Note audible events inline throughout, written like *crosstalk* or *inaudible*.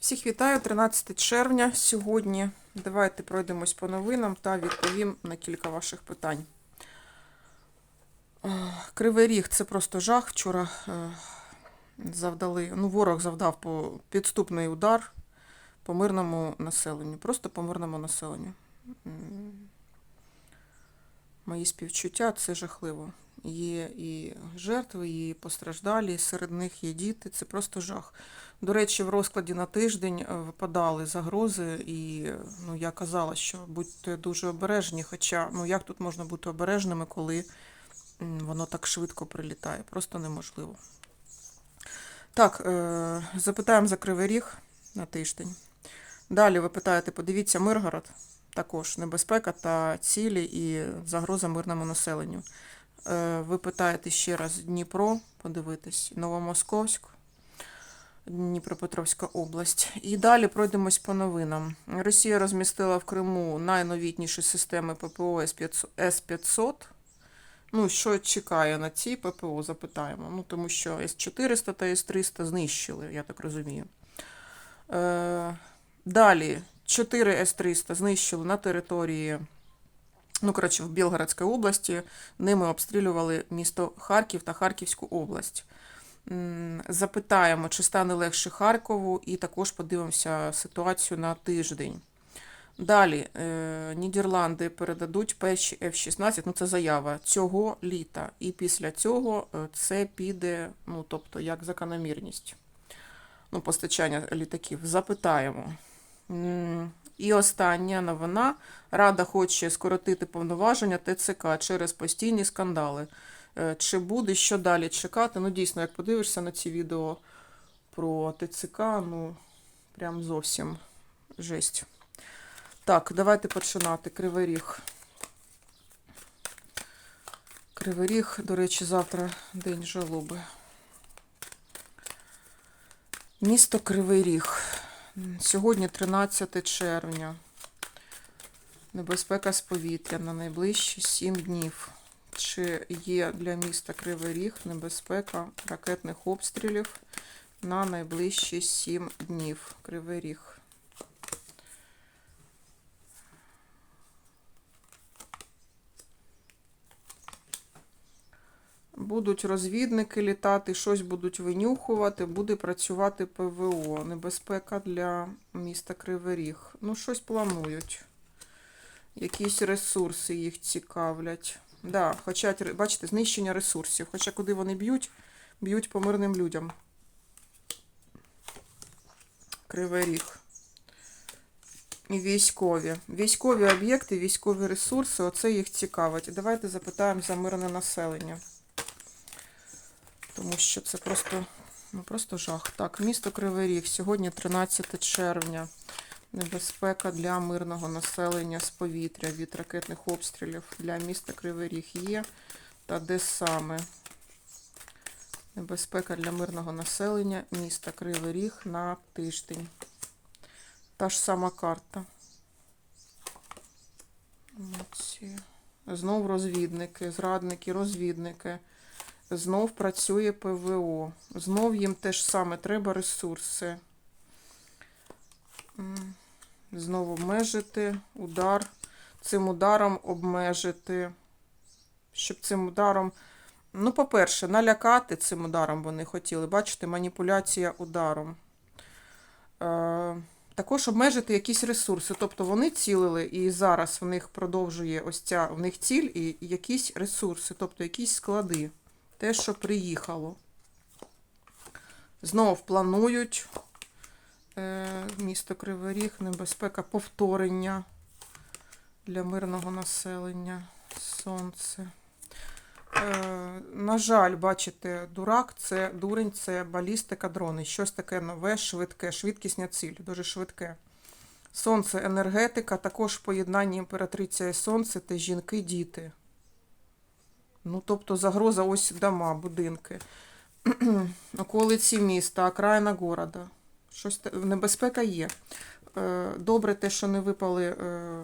Всіх вітаю, 13 червня. Сьогодні давайте пройдемось по новинам та відповім на кілька ваших питань. Е, Кривий ріг це просто жах. Вчора е, завдали, ну, ворог завдав підступний удар по мирному населенню. Просто по мирному населенню. Мої співчуття це жахливо. Є і жертви, і постраждалі, серед них є діти. Це просто жах. До речі, в розкладі на тиждень е, випадали загрози, і ну, я казала, що будьте дуже обережні. Хоча ну як тут можна бути обережними, коли воно так швидко прилітає? Просто неможливо. Так, е, запитаємо за Кривий Ріг на тиждень. Далі ви питаєте, подивіться Миргород, також небезпека та цілі і загроза мирному населенню. Е, Ви питаєте ще раз Дніпро, подивитись, Новомосковськ, Дніпропетровська область. І далі пройдемось по новинам. Росія розмістила в Криму найновітніші системи ППО С-500. Ну, що чекає на ці ППО, запитаємо. Ну, тому що С-400 та С-300 знищили, я так розумію. Е, далі 4 С-300 знищили на території, ну, коротше, в Білгородській області. Ними обстрілювали місто Харків та Харківську область. Запитаємо, чи стане легше Харкову, і також подивимося ситуацію на тиждень. Далі е, Нідерланди передадуть перші F-16, ну це заява цього літа. І після цього е, це піде, ну тобто як закономірність ну, постачання літаків. Запитаємо. І остання новина. Рада хоче скоротити повноваження ТЦК через постійні скандали. Е, Чи буде що далі чекати? Ну, дійсно, як подивишся на ці відео про ТЦК, ну прям зовсім жесть. Так, давайте починати. Кривий ріг. Кривий ріг, до речі, завтра день жалоби. Місто Кривий Ріг. Сьогодні 13 червня. Небезпека з повітря на найближчі 7 днів. Чи є для міста Кривий Ріг небезпека ракетних обстрілів на найближчі 7 днів? Кривий Ріг. Будуть розвідники літати, щось будуть винюхувати, буде працювати ПВО. Небезпека для міста Кривий Ріг. Ну, щось планують. Якісь ресурси їх цікавлять. Да, хочуть, бачите, знищення ресурсів. Хоча куди вони б'ють, б'ють по мирним людям. Кривий Ріг. І військові. Військові об'єкти, військові ресурси, оце їх цікавить. Давайте запитаємо за мирне населення. Тому що це просто, ну, просто жах. Так, місто Кривий Ріг. Сьогодні 13 червня. Небезпека для мирного населення з повітря від ракетних обстрілів для міста Кривий Ріг є. Та де саме? Небезпека для мирного населення міста Кривий Ріг на тиждень. Та ж сама карта. Оці. Знов розвідники, зрадники, розвідники. Знов працює ПВО. Знов їм теж саме треба ресурси. М, Знов обмежити удар. Цим ударом обмежити. Щоб цим ударом. Ну, по-перше, налякати цим ударом вони хотіли. Бачите, маніпуляція ударом. Е, також обмежити якісь ресурси. Тобто вони цілили, і зараз в них продовжує ось ця в них ціль і якісь ресурси, тобто якісь склади. Те, що приїхало. Знов планують е, місто Кривий Ріг, небезпека повторення для мирного населення. Сонце. Е, на жаль, бачите, дурак, це дурень, це балістика дрони. Щось таке нове, швидке, швидкісня ціль, дуже швидке. Сонце, енергетика, також в поєднанні імператриця і сонце та жінки, діти. Ну, тобто загроза ось дома, будинки. *clears throat* Околиці міста, окраїна города. Щось небезпека є. Е, Добре те, що не випали е,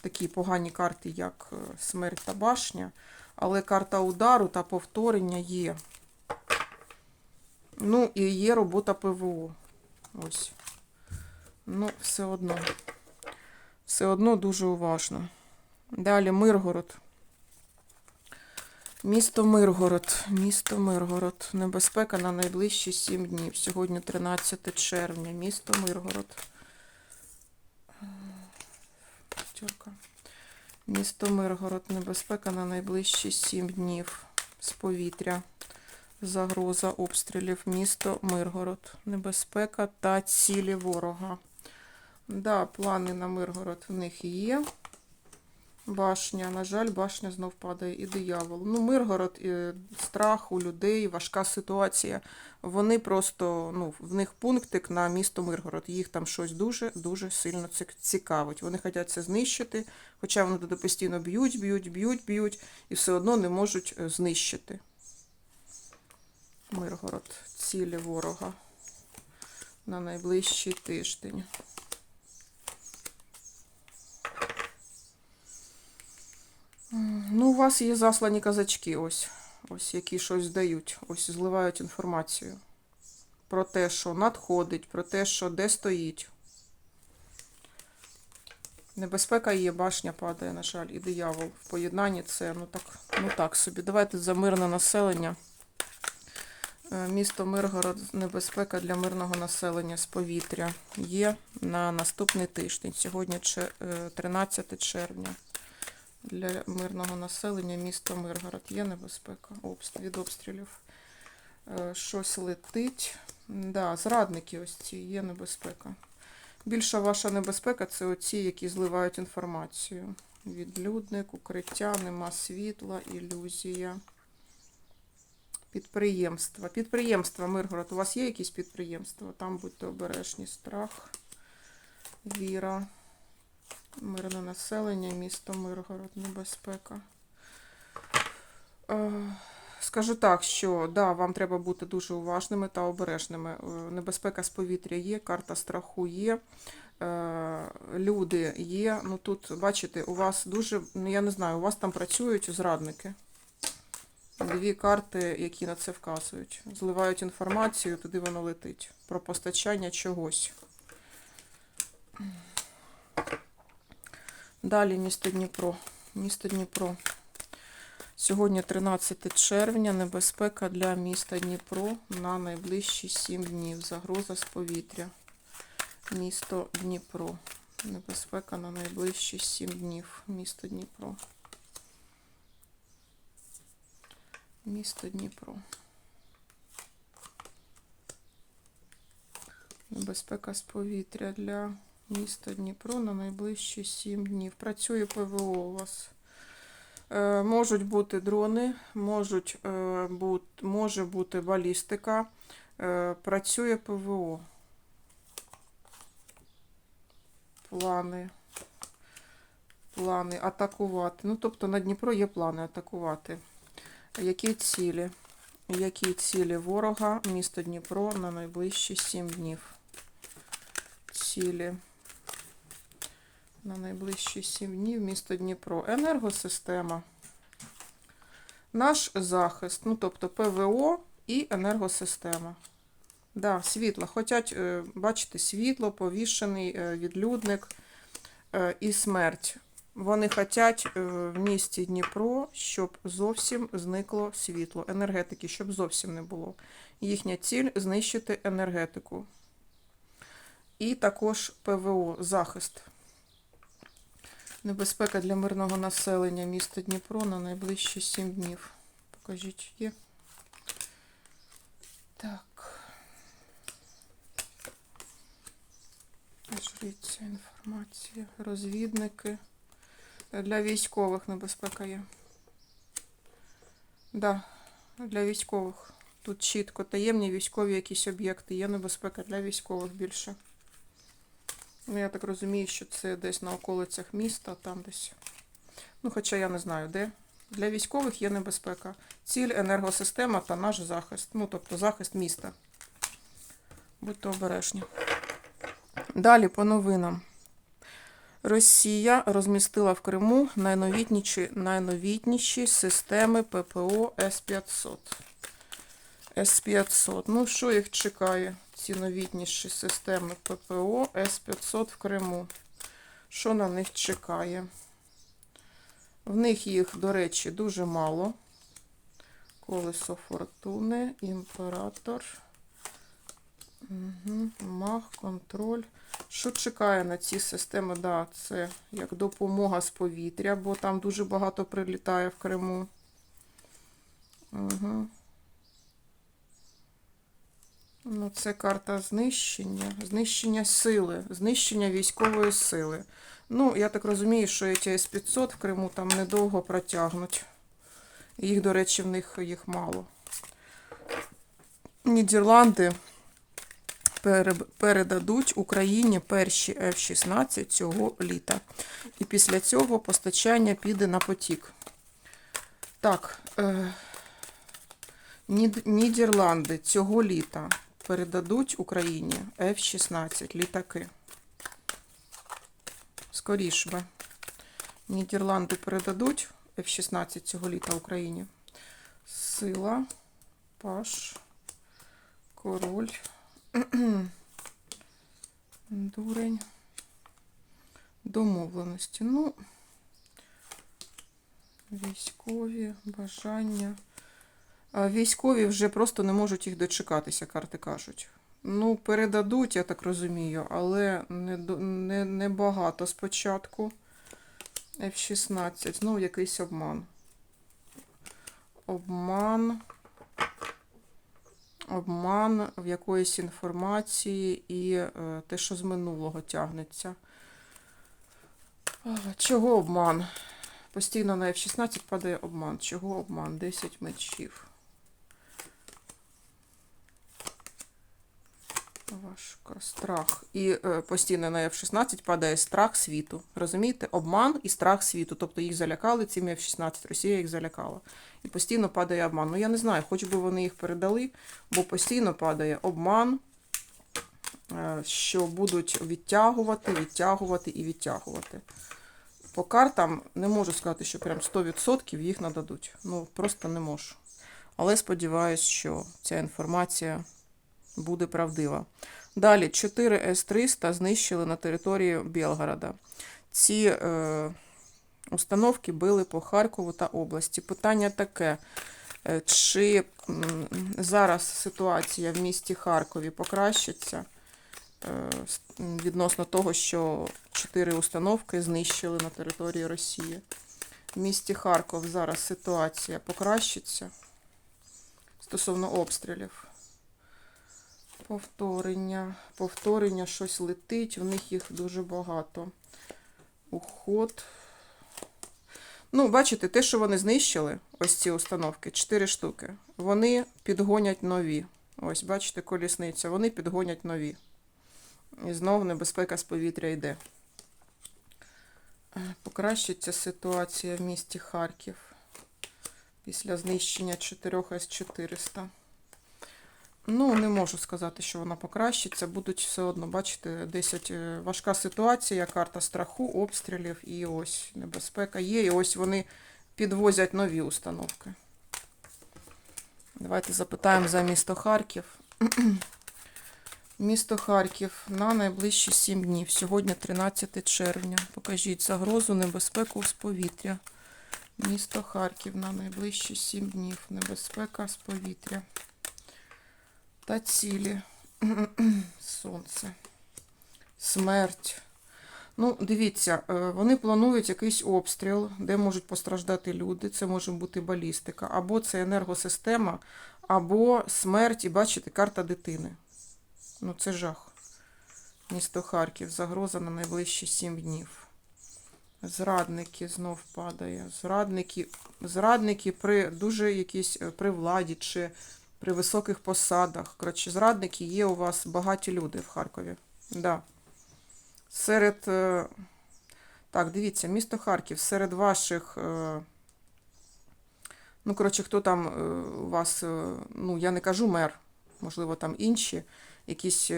такі погані карти, як е, смерть та башня, але карта удару та повторення є. Ну, і є робота ПВО. Ось. Ну, все одно. Все одно дуже уважно. Далі Миргород. Місто Миргород. Місто Миргород. Небезпека на найближчі 7 днів. Сьогодні 13 червня. Місто Миргород. П'ятерка. Місто Миргород. Небезпека на найближчі 7 днів. З повітря. Загроза обстрілів. Місто Миргород. Небезпека та цілі ворога. Да, плани на Миргород в них є. Башня, на жаль, башня знов падає і диявол. Ну, Миргород, е, страх у людей, важка ситуація. Вони просто, ну, в них пунктик на місто Миргород. Їх там щось дуже-дуже сильно цікавить. Вони хочуть це знищити, хоча вони туди постійно б'ють, б'ють, б'ють, б'ють, і все одно не можуть е, знищити. Миргород, цілі ворога на найближчий тиждень. Ну, у вас є заслані казачки, ось, ось, які щось дають, ось зливають інформацію про те, що надходить, про те, що де стоїть. Небезпека є, башня падає, на жаль, і диявол. В поєднанні це ну так, ну так собі. Давайте за мирне населення. Е, Місто Миргород, небезпека для мирного населення з повітря є на наступний тиждень. Сьогодні е, 13 червня. Для мирного населення місто Миргород є небезпека від обстрілів. Е, Щось летить. Да, зрадники ось ці є небезпека. Більша ваша небезпека це оці, які зливають інформацію. Відлюдник, укриття, нема світла, ілюзія. Підприємства. Підприємства, Миргород. У вас є якісь підприємства? Там будьте обережні. Страх, віра, мирне населення, місто Миргород, небезпека. Е, Скажу так, що да, вам треба бути дуже уважними та обережними. Е, Небезпека з повітря є, карта страху є, е, люди є. Ну тут, бачите, у вас дуже, ну я не знаю, у вас там працюють зрадники. Дві карти, які на це вказують. Зливають інформацію, туди воно летить. Про постачання чогось. Далі місто Дніпро. Місто Дніпро. Сьогодні 13 червня. Небезпека для міста Дніпро на найближчі 7 днів. Загроза з повітря. Місто Дніпро. Небезпека на найближчі 7 днів. Місто Дніпро. Місто Дніпро. Небезпека з повітря для міста Дніпро на найближчі 7 днів. Працює ПВО у вас. Е, можуть бути дрони, можуть, е, бут, може бути балістика. Е, працює ПВО. Плани. Плани атакувати. Ну, тобто на Дніпро є плани атакувати. Які цілі? Які цілі ворога місто Дніпро на найближчі 7 днів? Цілі на найближчі 7 днів місто Дніпро. Енергосистема. Наш захист, ну тобто ПВО і енергосистема. Да, світло. Хотять е, бачити світло, повішений е, відлюдник е, і смерть. Вони хочуть в місті Дніпро, щоб зовсім зникло світло, енергетики, щоб зовсім не було. Їхня ціль знищити енергетику. І також ПВО, захист. Небезпека для мирного населення міста Дніпро на найближчі 7 днів. Покажіть, є. Так. Жриця інформація. Розвідники. Для військових небезпека є. Да, для військових. Тут чітко таємні військові якісь об'єкти. Є небезпека для військових більше. Ну, я так розумію, що це десь на околицях міста, там десь. Ну, хоча я не знаю, де. Для військових є небезпека. Ціль енергосистема та наш захист. Ну, тобто захист міста. Будьте обережні. Далі по новинам. Росія розмістила в Криму найновітніші, найновітніші системи ППО С-500. С-500. Ну, що їх чекає? Ці новітніші системи ППО С-500 в Криму. Що на них чекає? В них їх, до речі, дуже мало. Колесо фортуни, імператор, угу. маг, контроль. Що чекає на ці системи? Да, це як допомога з повітря, бо там дуже багато прилітає в Криму. Угу. Ну, це карта знищення, знищення сили, знищення військової сили. Ну, я так розумію, що ці С-500 в Криму там недовго протягнуть. Їх, до речі, в них їх мало. Нідерланди передадуть Україні перші F-16 цього літа. І після цього постачання піде на потік. Так, е, Нідерланди цього літа передадуть Україні F-16 літаки. Скоріш би. Нідерланди передадуть F-16 цього літа Україні. Сила, паш, король, *clears throat* дурень, домовленості. Ну, військові, бажання. Військові вже просто не можуть їх дочекатися, карти кажуть. Ну, передадуть, я так розумію, але не, не, не багато спочатку. F-16. Знову якийсь обман. Обман. Обман в якоїсь інформації і е, те, що з минулого тягнеться. Чого обман? Постійно на F-16 падає обман. Чого обман? 10 мечів. Важко. Страх. І е, постійно на F-16 падає страх світу. Розумієте? Обман і страх світу. Тобто їх залякали цими F-16. Росія їх залякала. І постійно падає обман. Ну я не знаю, хоч би вони їх передали, бо постійно падає обман, е, що будуть відтягувати, відтягувати і відтягувати. По картам не можу сказати, що прям 100% їх нададуть. Ну, просто не можу. Але сподіваюся, що ця інформація буде правдива. Далі 4 С-300 знищили на території Білгорода. Ці е, установки били по Харкову та області. Питання таке: е, чи зараз ситуація в місті Харкові покращиться е, відносно того, що 4 установки знищили на території Росії? В місті Харков зараз ситуація покращиться стосовно обстрілів. Повторення, повторення, щось летить, у них їх дуже багато. Уход. Ну, бачите, те, що вони знищили, ось ці установки, 4 штуки, вони підгонять нові. Ось, бачите, колісниця, вони підгонять нові. І знову небезпека з повітря йде. Е, Покращиться ситуація в місті Харків після знищення 4 С-400. Ну, не можу сказати, що вона покращиться. Будуть все одно, бачите, 10 е, важка ситуація, карта страху, обстрілів і ось небезпека є. І ось вони підвозять нові установки. Давайте запитаємо за місто Харків. Місто Харків на найближчі 7 днів. Сьогодні 13 червня. Покажіть загрозу, небезпеку з повітря. Місто Харків на найближчі 7 днів. Небезпека з повітря та цілі. *clears throat* Сонце. Смерть. Ну, дивіться, е, вони планують якийсь обстріл, де можуть постраждати люди. Це може бути балістика, або це енергосистема, або смерть, і бачите, карта дитини. Ну, це жах. Місто Харків. Загроза на найближчі 7 днів. Зрадники знов падає. Зрадники, зрадники при дуже якісь е, при владі чи при високих посадах. Коротше, зрадники є у вас багаті люди в Харкові. Да. Серед. е, Так, дивіться, місто Харків, серед ваших. е, Ну, коротше, хто там е, у вас, ну, я не кажу мер, можливо, там інші, якісь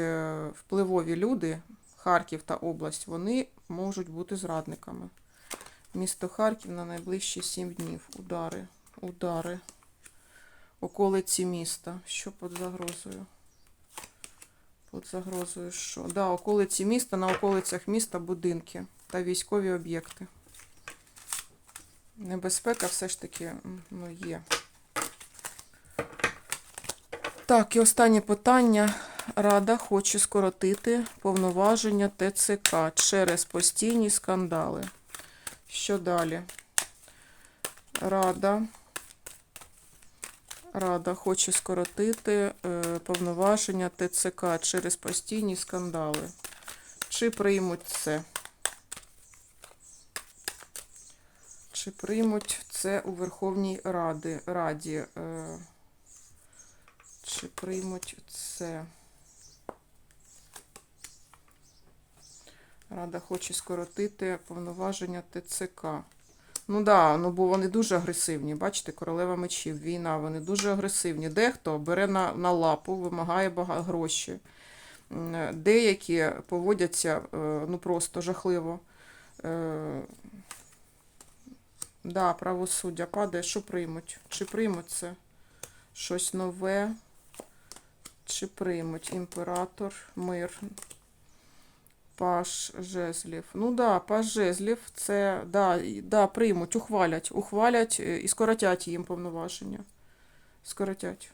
впливові люди, Харків та область, вони можуть бути зрадниками. Місто Харків на найближчі 7 днів. Удари, удари околиці міста. Що під загрозою? Під загрозою що? Да, околиці міста, на околицях міста будинки та військові об'єкти. Небезпека все ж таки ну, є. Так, і останнє питання. Рада хоче скоротити повноваження ТЦК через постійні скандали. Що далі? Рада. Рада хоче скоротити е, повноваження ТЦК через постійні скандали. Чи приймуть це? Чи приймуть це у Верховній Раді? Раді? Е, чи приймуть це? Рада хоче скоротити повноваження ТЦК. Ну да, ну бо вони дуже агресивні. Бачите, королева мечів, війна, вони дуже агресивні. Дехто бере на, на лапу, вимагає багато гроші. Деякі поводяться е, ну просто жахливо. Е, Да, правосуддя падає. Що приймуть? Чи приймуть це? Щось нове? Чи приймуть імператор, мир, паш жезлів? Ну да, паш жезлів це да, да, приймуть, ухвалять, ухвалять е, і скоротять їм повноваження. Скоротять.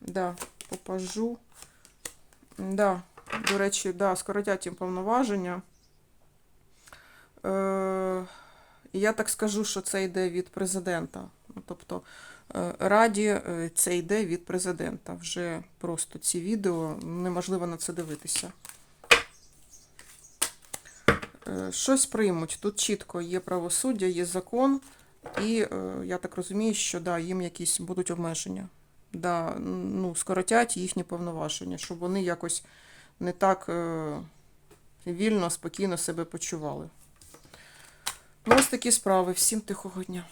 Да, по пажу. Да, до речі, да, скоротять їм повноваження. Е, я так скажу, що це йде від президента. Ну, Тобто е, Раді е, це йде від президента. Вже просто ці відео неможливо на це дивитися. Е, Щось приймуть. Тут чітко є правосуддя, є закон, і е, я так розумію, що да, їм якісь будуть обмеження. Да, ну, скоротять їхні повноваження, щоб вони якось не так е, вільно, спокійно себе почували. Ну, ось такі справи. Всім тихого дня.